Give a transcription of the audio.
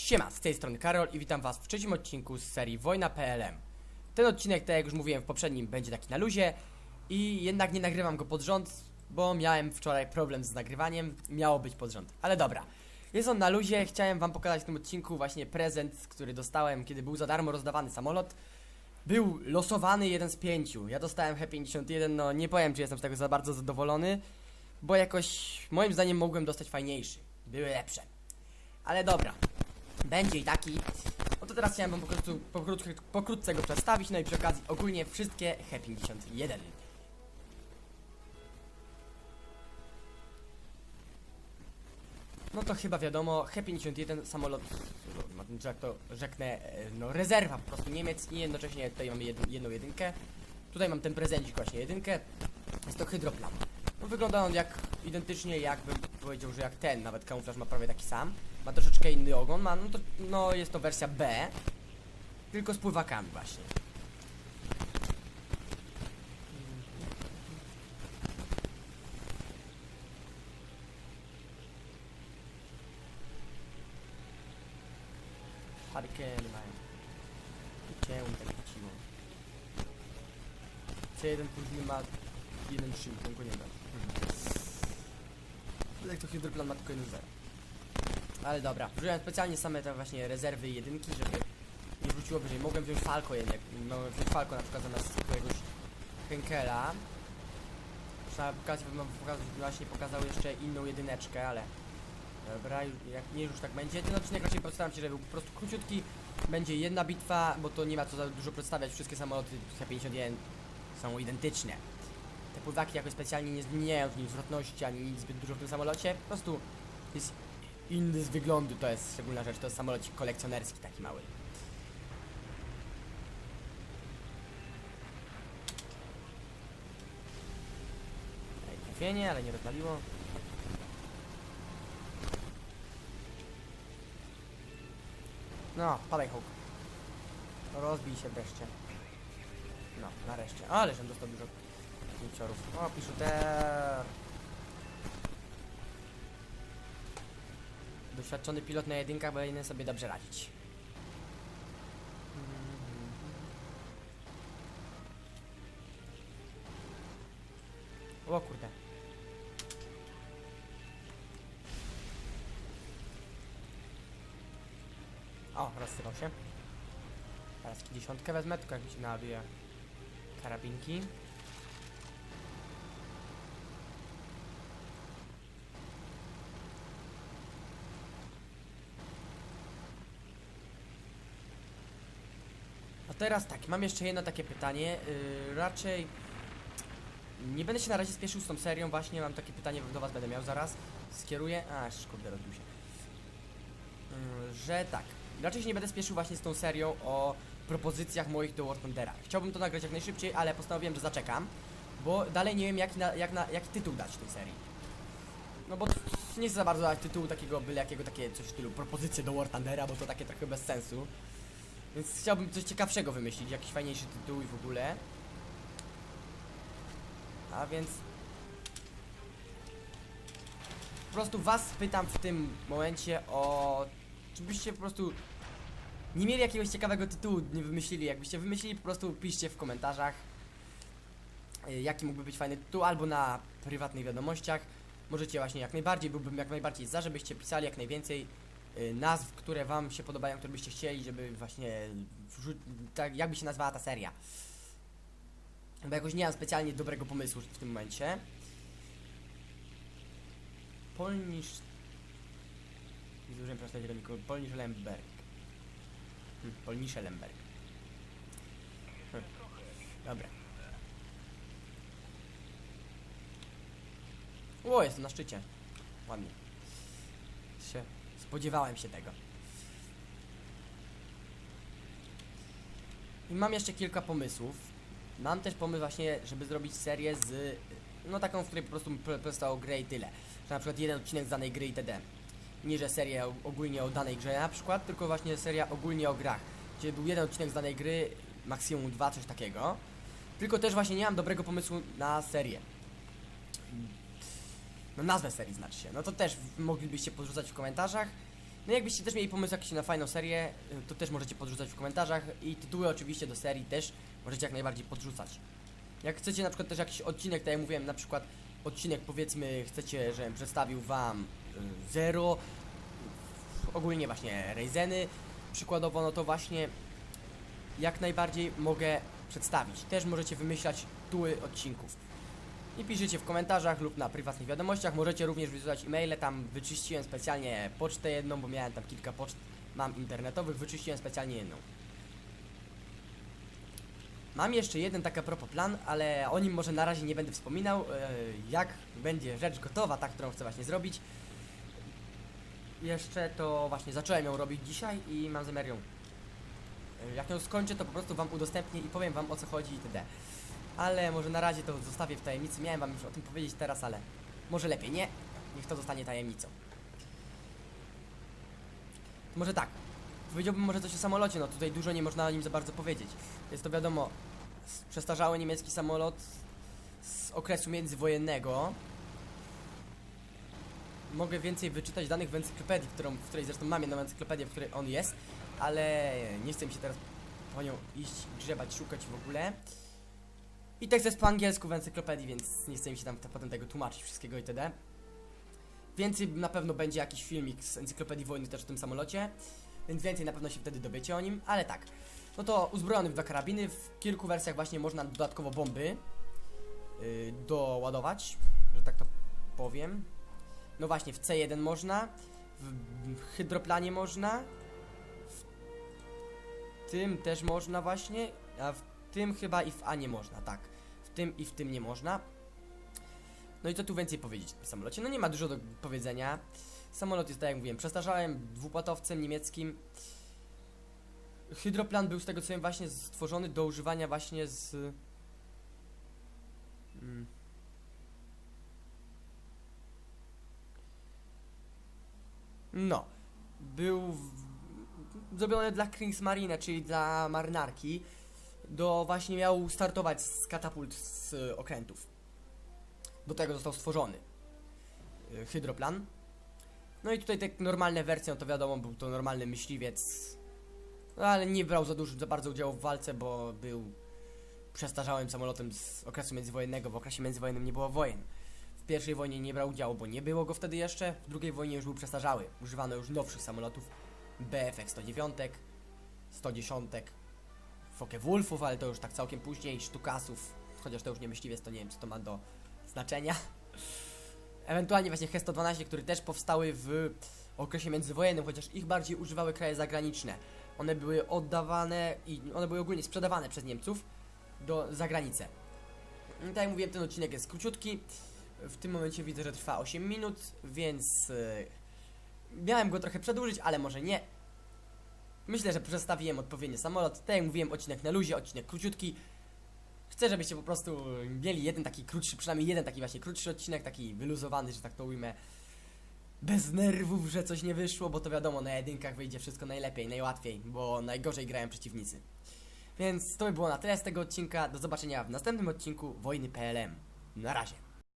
Siema, z tej strony Karol i witam was w trzecim odcinku z serii Wojna PLM. Ten odcinek, tak jak już mówiłem w poprzednim, będzie taki na luzie i jednak nie nagrywam go pod rząd, bo miałem wczoraj problem z nagrywaniem, miało być pod rząd. Ale dobra, jest on na luzie, chciałem wam pokazać w tym odcinku właśnie prezent, który dostałem, kiedy był za darmo rozdawany samolot. Był losowany jeden z pięciu, ja dostałem He-51, no nie powiem, czy jestem z tego za bardzo zadowolony, bo jakoś moim zdaniem mogłem dostać fajniejszy, były lepsze. Ale dobra, będzie i taki. No to teraz chciałem wam po prostu pokrótce, pokrótce go przedstawić, no i przy okazji ogólnie wszystkie He-51. No to chyba wiadomo, He-51 samolot, że jak to rzeknę, e, no rezerwa po prostu Niemiec i jednocześnie tutaj mamy jedną, jedną jedynkę. Tutaj mam ten prezencik właśnie jedynkę. Jest to hydroplan. No, wygląda on jak identycznie jakbym powiedział, że jak ten, nawet kamuflaż ma prawie taki sam. Ma troszeczkę inny ogon, ma, no to no jest to wersja B, tylko z pływakami właśnie. Harykeny mają. Cię tak wróciło. C1 później ma jeden szym, go nie da. Jak to hydroplan ma tylko jeden zero. Ale dobra, wziąłem specjalnie same te właśnie rezerwy i jedynki, żeby nie wróciło wyżej. Mogłem wziąć Falco jednak, mogłem wziąć Falco na przykład zamiast jakiegoś Henkela. Trzeba pokazać, bym pokazać, właśnie pokazał jeszcze inną jedyneczkę, ale dobra, jak nie już tak będzie. Ten odcinek raczej postaram się, żeby był po prostu króciutki. Będzie jedna bitwa, bo to nie ma co za dużo przedstawiać. Wszystkie samoloty H-51 są identyczne. Te pływaki jakoś specjalnie nie zmieniają w zwrotności, ani nic zbyt dużo w tym samolocie. Po prostu jest inny z wyglądu, to jest szczególna rzecz. To jest samolocik kolekcjonerski taki mały. Trafienie, ale nie rozwaliło. No, padaj hołk. Rozbij się wreszcie. No, nareszcie. Ale żem dostał dużo pięciorów. O, piszuter. Doświadczony pilot na jedynkach powinien sobie dobrze radzić. O kurde. O, rozsypał się. Teraz dziesiątkę wezmę, tylko jak mi się naładuje karabinki. Teraz tak, mam jeszcze jedno takie pytanie. Yy, raczej nie będę się na razie spieszył z tą serią, właśnie mam takie pytanie do was będę miał zaraz. Skieruję. A, kurde, rozbił się. Yy, że tak. Raczej się nie będę spieszył właśnie z tą serią o propozycjach moich do War Thundera. Chciałbym to nagrać jak najszybciej, ale postanowiłem, że zaczekam, bo dalej nie wiem jaki, na, jak na, tytuł dać tej serii. No bo nie chcę za bardzo dać tytułu takiego byle jakiego takie coś w stylu propozycje do War Thundera, bo to takie trochę bez sensu. Więc chciałbym coś ciekawszego wymyślić, jakiś fajniejszy tytuł i w ogóle. A więc... Po prostu was pytam w tym momencie o... Czy byście po prostu nie mieli jakiegoś ciekawego tytułu, nie wymyślili. Jakbyście wymyślili, po prostu piszcie w komentarzach, y, jaki mógłby być fajny tytuł, albo na prywatnych wiadomościach. Możecie właśnie jak najbardziej, byłbym jak najbardziej za, żebyście pisali jak najwięcej y, nazw, które wam się podobają, które byście chcieli, żeby właśnie tak jakby się nazwała ta seria. Bo jakoś nie mam specjalnie dobrego pomysłu w tym momencie. Polnisz... Przeczytać tego nikogo. Polnisz Lemberg. Hm, Polnisze Lemberg. Hm. Dobra. O, jestem na szczycie. Ładnie. Się... Spodziewałem się tego. I mam jeszcze kilka pomysłów. Mam też pomysł właśnie, żeby zrobić serię z... No taką, w której po prostu powstało grę i tyle. Że na przykład jeden odcinek z danej gry itd. Nie, że seria ogólnie o danej grze na przykład, tylko właśnie seria ogólnie o grach. Gdzie był jeden odcinek z danej gry, maksimum dwa, coś takiego. Tylko też właśnie nie mam dobrego pomysłu na serię. No nazwę serii znaczy się. No to też moglibyście podrzucać w komentarzach. No jakbyście też mieli pomysł jakiś na fajną serię, y, to też możecie podrzucać w komentarzach i tytuły oczywiście do serii też możecie jak najbardziej podrzucać. Jak chcecie na przykład też jakiś odcinek, tak jak mówiłem, na przykład odcinek powiedzmy chcecie, żebym przedstawił wam y, Zero, ogólnie właśnie Ryzeny, przykładowo, no to właśnie jak najbardziej mogę przedstawić. Też możecie wymyślać tytuły odcinków. I piszecie w komentarzach lub na prywatnych wiadomościach. Możecie również wysyłać e-maile. Tam wyczyściłem specjalnie pocztę jedną, bo miałem tam kilka poczt mam internetowych. Wyczyściłem specjalnie jedną. Mam jeszcze jeden taki a propos plan, ale o nim może na razie nie będę wspominał. e, Jak będzie rzecz gotowa, ta, którą chcę właśnie zrobić. Jeszcze to właśnie zacząłem ją robić dzisiaj i mam zamiar ją. e, Jak ją skończę, to po prostu wam udostępnię i powiem wam o co chodzi itd. Ale może na razie to zostawię w tajemnicy. Miałem wam już o tym powiedzieć teraz, ale może lepiej nie. Niech to zostanie tajemnicą. Może tak. Powiedziałbym może coś o samolocie, no tutaj dużo nie można o nim za bardzo powiedzieć. Jest to wiadomo, przestarzały niemiecki samolot z okresu międzywojennego. Mogę więcej wyczytać danych w encyklopedii, którą, w której zresztą mam jedną encyklopedię, w której on jest, ale nie chcę mi się teraz po nią iść, grzebać, szukać w ogóle. I tekst jest po angielsku w encyklopedii, więc nie chcę mi się tam te- potem tego tłumaczyć wszystkiego itd. Więcej na pewno będzie jakiś filmik z encyklopedii wojny też w tym samolocie, więc więcej na pewno się wtedy dowiecie o nim, ale tak. No to uzbrojony w dwa karabiny, w kilku wersjach właśnie można dodatkowo bomby yy, doładować, że tak to powiem. No właśnie, w C1 można, w hydroplanie można, w tym też można właśnie, a w tym chyba i w A nie można, tak. W tym i w tym nie można. No i co tu więcej powiedzieć o tym samolocie? No nie ma dużo do powiedzenia. Samolot jest, tak jak mówiłem, przestarzałym dwupłatowcem niemieckim. Hydroplan był z tego co wiem właśnie stworzony do używania właśnie z... Mm. No. Był w... zrobiony dla Kriegsmarine, czyli dla marynarki. Do właśnie miał startować z katapult z y, okrętów. Do tego został stworzony y, hydroplan. No i tutaj te normalne wersje, no to wiadomo, był to normalny myśliwiec. No ale nie brał za dużo, za bardzo udziału w walce, bo był przestarzałym samolotem z okresu międzywojennego. W okresie międzywojennym nie było wojen. W pierwszej wojnie nie brał udziału, bo nie było go wtedy jeszcze. W drugiej wojnie już był przestarzały. Używano już nowszych samolotów. BFX 109, 110, Focke Wulfów, ale to już tak całkiem później, Sztukasów, chociaż to już nie myśliwiec, to nie wiem co to ma do znaczenia. Ewentualnie właśnie He-112, które też powstały w okresie międzywojennym, chociaż ich bardziej używały kraje zagraniczne. One były oddawane i one były ogólnie sprzedawane przez Niemców do zagranicy. Tak jak mówiłem, ten odcinek jest króciutki. W tym momencie widzę, że trwa 8 minut, więc yy, miałem go trochę przedłużyć, ale może nie. Myślę, że przestawiłem odpowiednio samolot. Tak jak mówiłem, odcinek na luzie, odcinek króciutki. Chcę, żebyście po prostu mieli jeden taki krótszy, przynajmniej jeden taki właśnie krótszy odcinek, taki wyluzowany, że tak to ujmę. Bez nerwów, że coś nie wyszło, bo to wiadomo, na jedynkach wyjdzie wszystko najlepiej, najłatwiej, bo najgorzej grają przeciwnicy. Więc to by było na tyle z tego odcinka. Do zobaczenia w następnym odcinku Wojny PLM. Na razie.